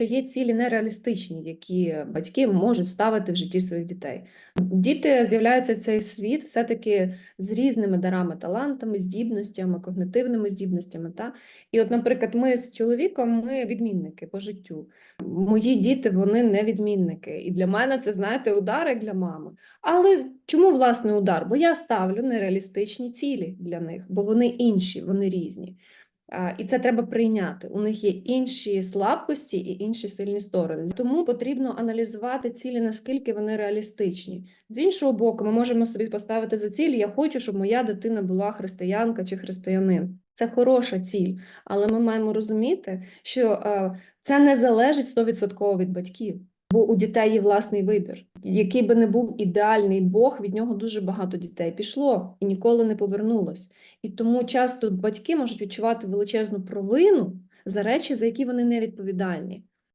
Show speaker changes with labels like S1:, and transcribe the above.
S1: що є цілі нереалістичні, які батьки можуть ставити в житті своїх дітей. Діти з'являються в цей світ все-таки з різними дарами, талантами, здібностями, когнитивними здібностями. Та? І от, наприклад, ми з чоловіком ми відмінники по життю. Мої діти вони не відмінники. І для мене це, знаєте, удар як для мами. Але чому власне удар? Бо я ставлю нереалістичні цілі для них, бо вони інші, вони різні. А, І це треба прийняти. У них є інші слабкості і інші сильні сторони. Тому потрібно аналізувати цілі, наскільки вони реалістичні. З іншого боку, ми можемо собі поставити за ціль: я хочу, щоб моя дитина була християнка чи християнин. Це хороша ціль, але ми маємо розуміти, що е, це не залежить 100% від батьків. Бо у дітей є власний вибір. Який би не був ідеальний Бог, від нього дуже багато дітей пішло і ніколи не повернулось. І тому часто батьки можуть відчувати величезну провину за речі, за які вони не відповідальні.